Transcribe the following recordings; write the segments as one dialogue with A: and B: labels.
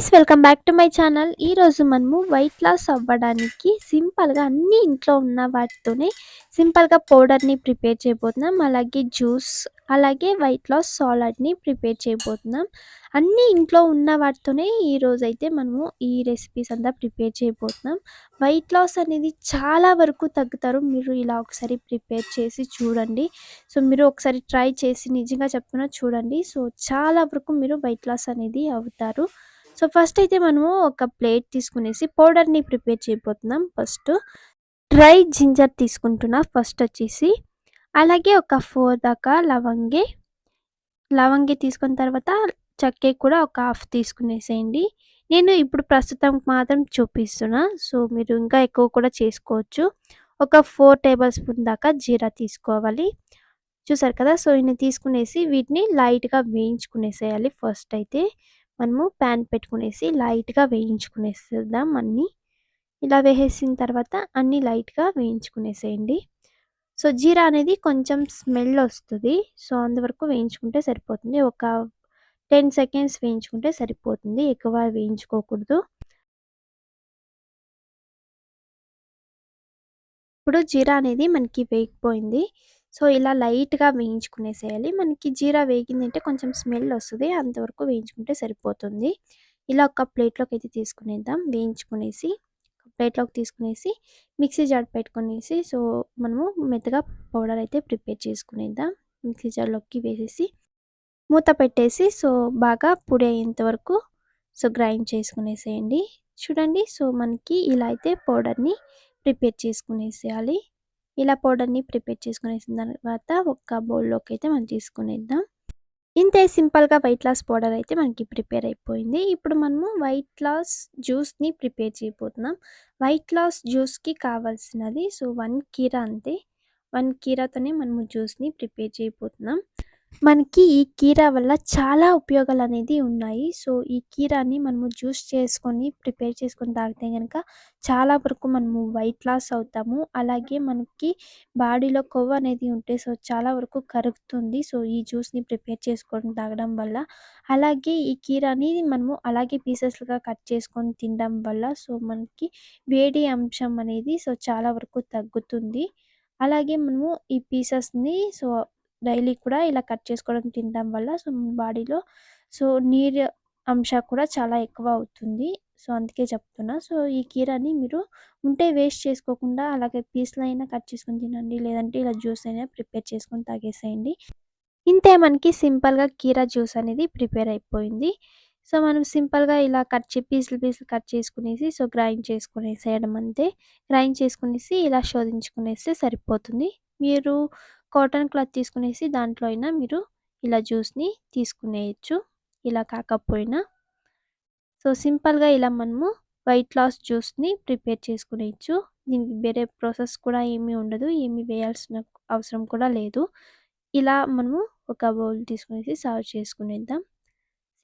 A: Guys welcome back to my channel ఈరోజు మనము wait loss అవ్వడానికి సింపుల్గా అన్ని ఇంట్లో ఉన్న వాటితోనే సింపుల్గా పౌడర్ని ప్రిపేర్ చేయబోతున్నాం. అలాగే జ్యూస్ అలాగే వెయిట్ లాస్ సాలడ్ని ప్రిపేర్ చేయబోతున్నాం. అన్ని ఇంట్లో ఉన్న వాటితోనే ఈ అయితే మనము ఈ రెసిపీస్ అంతా ప్రిపేర్ చేయబోతున్నాం. వెయిట్ లాస్ అనేది చాలా వరకు తగ్గుతారు. మీరు ఇలా ఒకసారి ప్రిపేర్ చేసి చూడండి. సో మీరు ఒకసారి ట్రై చేసి నిజంగా చెప్తున్నా చూడండి. సో చాలా వరకు మీరు వెయిట్ లాస్ అనేది అవుతారు. సో ఫస్ట్ అయితే మనము ఒక ప్లేట్ తీసుకునేసి పౌడర్ని ప్రిపేర్ చేయబోతున్నాం. ఫస్ట్ డ్రై జింజర్ తీసుకుంటున్నా. ఫస్ట్ వచ్చేసి అలాగే ఒక ఫోర్ దాకా లవంగి లవంగి తీసుకున్న తర్వాత చక్కె కూడా ఒక హాఫ్ తీసుకునేసేయండి. నేను ఇప్పుడు ప్రస్తుతం మాత్రం చూపిస్తున్నా. సో మీరు ఇంకా ఎక్కువ కూడా చేసుకోవచ్చు. ఒక ఫోర్ టేబుల్ స్పూన్ దాకా జీరా తీసుకోవాలి. చూసారు కదా? సో ఇన్ని తీసుకునేసి వీటిని లైట్గా వేయించుకునేసేయాలి ఫస్ట్ అయితే. మనము ప్యాన్ పెట్టుకునేసి లైట్గా వేయించుకునేసేద్దాం అన్నీ. ఇలా వేసేసిన తర్వాత అన్నీ లైట్గా వేయించుకునేసేయండి. సో జీరా అనేది కొంచెం స్మెల్ వస్తుంది. సో అందువరకు వేయించుకుంటే సరిపోతుంది. ఒక టెన్ సెకండ్స్ వేయించుకుంటే సరిపోతుంది. ఎక్కువ వేయించుకోకూడదు. ఇప్పుడు జీరా అనేది మనకి వేగిపోయింది. సో ఇలా లైట్గా వేయించుకునేసేయాలి మనకి జీరా వేగిందంటే కొంచెం స్మెల్ వస్తుంది అంతవరకు వేయించుకుంటే సరిపోతుంది. ఇలా ఒక ప్లేట్లోకి అయితే తీసుకునేద్దాం. వేయించుకునేసి ప్లేట్లోకి తీసుకునేసి మిక్సీ జార్ పెట్టుకునేసి సో మనము మెత్తగా పౌడర్ అయితే ప్రిపేర్ చేసుకునేద్దాం. మిక్సీ జార్లోకి వేసేసి మూత పెట్టేసి సో బాగా పొడి అయ్యేంత వరకు సో గ్రైండ్ చేసుకునేసేయండి. చూడండి సో మనకి ఇలా అయితే పౌడర్ని ప్రిపేర్ చేసుకునేసేయాలి. ఇలా పౌడర్ని ప్రిపేర్ చేసుకునేసిన తర్వాత ఒక బౌల్లోకి అయితే మనం తీసుకునేద్దాం. ఇంతే సింపుల్గా వైట్ లాస్ పౌడర్ అయితే మనకి ప్రిపేర్ అయిపోయింది. ఇప్పుడు మనము వైట్ లాస్ జ్యూస్ని ప్రిపేర్ చేయబోతున్నాం. వైట్ లాస్ జ్యూస్కి కావాల్సినది సో వన్ కీరా అంతే. వన్ కీరాతోనే మనము జ్యూస్ని ప్రిపేర్ చేయబోతున్నాం. మనకి ఈ కీరా వల్ల చాలా ఉపయోగాలు అనేది ఉన్నాయి. సో ఈ కీరాని మనము జ్యూస్ చేసుకొని ప్రిపేర్ చేసుకొని తాగితే కనుక చాలా వరకు మనము వెయిట్ లాస్ అవుతాము. అలాగే మనకి బాడీలో కొవ్వు అనేది ఉంటే సో చాలా వరకు కరుగుతుంది. సో ఈ జ్యూస్ని ప్రిపేర్ చేసుకొని తాగడం వల్ల. అలాగే ఈ కీరాని మనము అలాగే పీసెస్లుగా కట్ చేసుకొని తినడం వల్ల సో మనకి వేడి అంశం అనేది సో చాలా వరకు తగ్గుతుంది. అలాగే మనము ఈ పీసెస్ని సో డైలీ కూడా ఇలా కట్ చేసుకోవడం తినడం వల్ల సో బాడీలో సో నీరు అంశం కూడా చాలా ఎక్కువ అవుతుంది. సో అందుకే చెప్తున్నా. సో ఈ కీరాని మీరు ఉంటే వేస్ట్ చేసుకోకుండా అలాగే పీస్లు అయినా కట్ చేసుకొని తినండి. లేదంటే ఇలా జ్యూస్ అయినా ప్రిపేర్ చేసుకొని తాగేసేయండి. ఇంతే మనకి సింపుల్గా కీరా జ్యూస్ అనేది ప్రిపేర్ అయిపోయింది. సో మనం సింపుల్గా ఇలా కట్ చే పీసులు పీసులు కట్ చేసుకునేసి సో గ్రైండ్ చేసుకునేసేయడం అంతే. గ్రైండ్ చేసుకునేసి ఇలా శోధించుకునేస్తే సరిపోతుంది. మీరు కాటన్ క్లాత్ తీసుకునేసి దాంట్లో అయినా మీరు ఇలా జ్యూస్ని తీసుకునేయచ్చు. ఇలా కాకపోయినా. సో సింపుల్గా ఇలా మనము వైట్ లాస్ జ్యూస్ని ప్రిపేర్ చేసుకునేయచ్చు. దీనికి వేరే ప్రాసెస్ కూడా ఏమీ ఉండదు. ఏమీ వేయాల్సిన అవసరం కూడా లేదు. ఇలా మనము ఒక బౌల్ తీసుకునేసి సర్వ్ చేసుకునేద్దాం.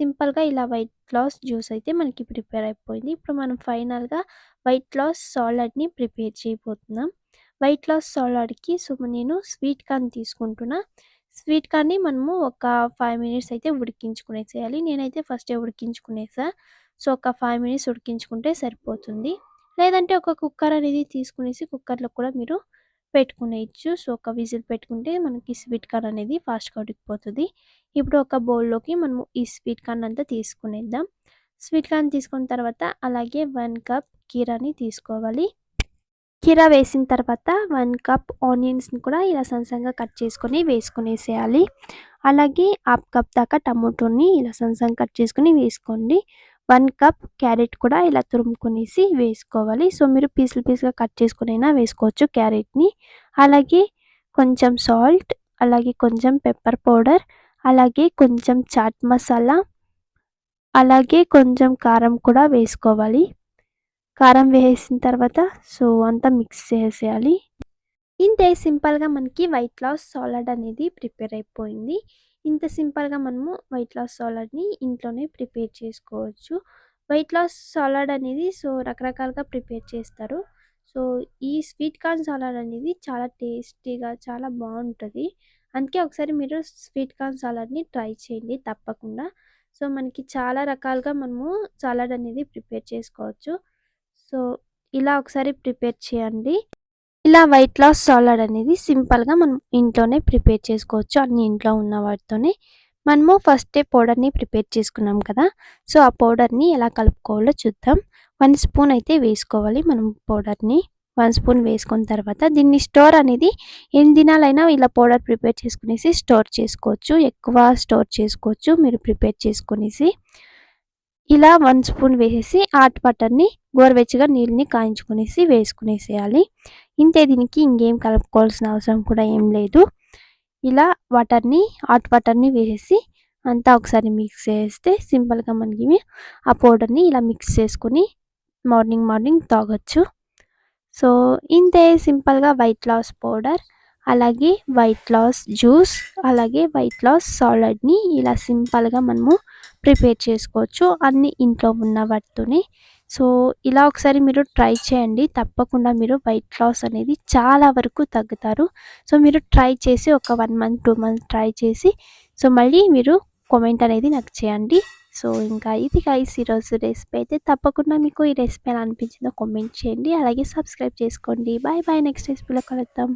A: సింపుల్గా ఇలా వైట్ లాస్ జ్యూస్ అయితే మనకి ప్రిపేర్ అయిపోయింది. ఇప్పుడు మనం ఫైనల్గా వైట్ లాస్ సాలడ్ని ప్రిపేర్ చేయబోతున్నాం. వైట్ లాస్ సాలడ్కి సో నేను స్వీట్ కార్న్ తీసుకుంటున్నా. స్వీట్ కార్న్ని మనము ఒక ఫైవ్ మినిట్స్ అయితే ఉడికించుకునేసేయాలి నేనైతే ఫస్టే ఉడికించుకునేసా. సో ఒక ఫైవ్ మినిట్స్ ఉడికించుకుంటే సరిపోతుంది. లేదంటే ఒక కుక్కర్ అనేది తీసుకునేసి కుక్కర్లో కూడా మీరు పెట్టుకునేయచ్చు. సో ఒక విజిల్ పెట్టుకుంటే మనకి స్వీట్ కార్న్ అనేది ఫాస్ట్గా ఉడికిపోతుంది. ఇప్పుడు ఒక బౌల్లోకి మనము ఈ స్వీట్ కార్న్ అంతా తీసుకునేద్దాం. స్వీట్ కార్న్ తీసుకున్న తర్వాత అలాగే వన్ కప్ కీరాని తీసుకోవాలి. కీరా వేసిన తర్వాత వన్ కప్ ఆనియన్స్ని కూడా ఇలా సన్సంగా కట్ చేసుకొని వేసుకునేసేయాలి. అలాగే హాఫ్ కప్ దాకా టమాటోని ఇలా సన్సంగా కట్ చేసుకుని వేసుకోండి. వన్ కప్ క్యారెట్ కూడా ఇలా తురుముకునేసి వేసుకోవాలి. సో మీరు పీసులు పీసులుగా కట్ చేసుకునైనా వేసుకోవచ్చు క్యారెట్ని. అలాగే కొంచెం సాల్ట్ అలాగే కొంచెం పెప్పర్ పౌడర్ అలాగే కొంచెం చాట్ మసాలా అలాగే కొంచెం కారం కూడా వేసుకోవాలి. కారం వేసిన తర్వాత సో అంతా మిక్స్ చేసేయాలి. ఇంతే సింపుల్గా మనకి వైట్ లాస్ సాలడ్ అనేది ప్రిపేర్ అయిపోయింది. ఇంత సింపుల్గా మనము వైట్ లాస్ సాలడ్ని ఇంట్లోనే ప్రిపేర్ చేసుకోవచ్చు. వైట్ లాస్ సాలడ్ అనేది సో రకరకాలుగా ప్రిపేర్ చేస్తారు. సో ఈ స్వీట్ కార్న్ సాలడ్ అనేది చాలా టేస్టీగా చాలా బాగుంటుంది. అందుకే ఒకసారి మీరు స్వీట్ కార్న్ సాలడ్ని ట్రై చేయండి తప్పకుండా. సో మనకి చాలా రకాలుగా మనము సాలడ్ అనేది ప్రిపేర్ చేసుకోవచ్చు. సో ఇలా ఒకసారి ప్రిపేర్ చేయండి. ఇలా వైట్ లాస్ సాలడ్ అనేది సింపుల్గా మనం ఇంట్లోనే ప్రిపేర్ చేసుకోవచ్చు. అన్ని ఇంట్లో ఉన్న వాటితోనే. మనము ఫస్టే పౌడర్ని ప్రిపేర్ చేసుకున్నాం కదా సో ఆ పౌడర్ని ఎలా కలుపుకోవాలో చూద్దాం. వన్ స్పూన్ అయితే వేసుకోవాలి మనం పౌడర్ని. వన్ స్పూన్ వేసుకున్న తర్వాత దీన్ని స్టోర్ అనేది ఎన్ని దినాలైనా ఇలా పౌడర్ ప్రిపేర్ చేసుకునేసి స్టోర్ చేసుకోవచ్చు. ఎక్కువ స్టోర్ చేసుకోవచ్చు. మీరు ప్రిపేర్ చేసుకునేసి. ఇలా వన్ స్పూన్ వేసేసి హాట్ బటర్ని గోరువెచ్చగా నీళ్ళని కాయించుకునేసి వేసుకునేసేయాలి. ఇంతే దీనికి ఇంకేం కలుపుకోవాల్సిన అవసరం కూడా ఏం లేదు. ఇలా వాటర్ని హాట్ వాటర్ని వేసేసి అంతా ఒకసారి మిక్స్ చేస్తే సింపుల్గా మనకి ఆ పౌడర్ని ఇలా మిక్స్ చేసుకుని మార్నింగ్ మార్నింగ్ తాగొచ్చు. సో ఇంతే సింపుల్గా వైట్ లాస్ పౌడర్ అలాగే వైట్ లాస్ జ్యూస్ అలాగే వైట్ లాస్ సాలడ్ని ఇలా సింపుల్గా మనము ప్రిపేర్ చేసుకోవచ్చు అన్ని ఇంట్లో ఉన్న వాటితోనే. సో ఇలా ఒకసారి మీరు ట్రై చేయండి. తప్పకుండా మీరు వైట్ లాస్ అనేది చాలా వరకు తగ్గుతారు. సో మీరు ట్రై చేసి ఒక one month two months try చేసి సో మళ్ళీ మీరు కామెంట్ అనేది నాకు చేయండి. సో ఇంకా ఇది గైస్ ఈరోజు రెసిపీ అయితే తప్పకుండా మీకు ఈ రెసిపీ ఎలా అనిపించిందో కామెంట్ చేయండి. అలాగే సబ్స్క్రైబ్ చేసుకోండి. బాయ్ బాయ్ నెక్స్ట్ రెసిపీలో కలుద్దాం.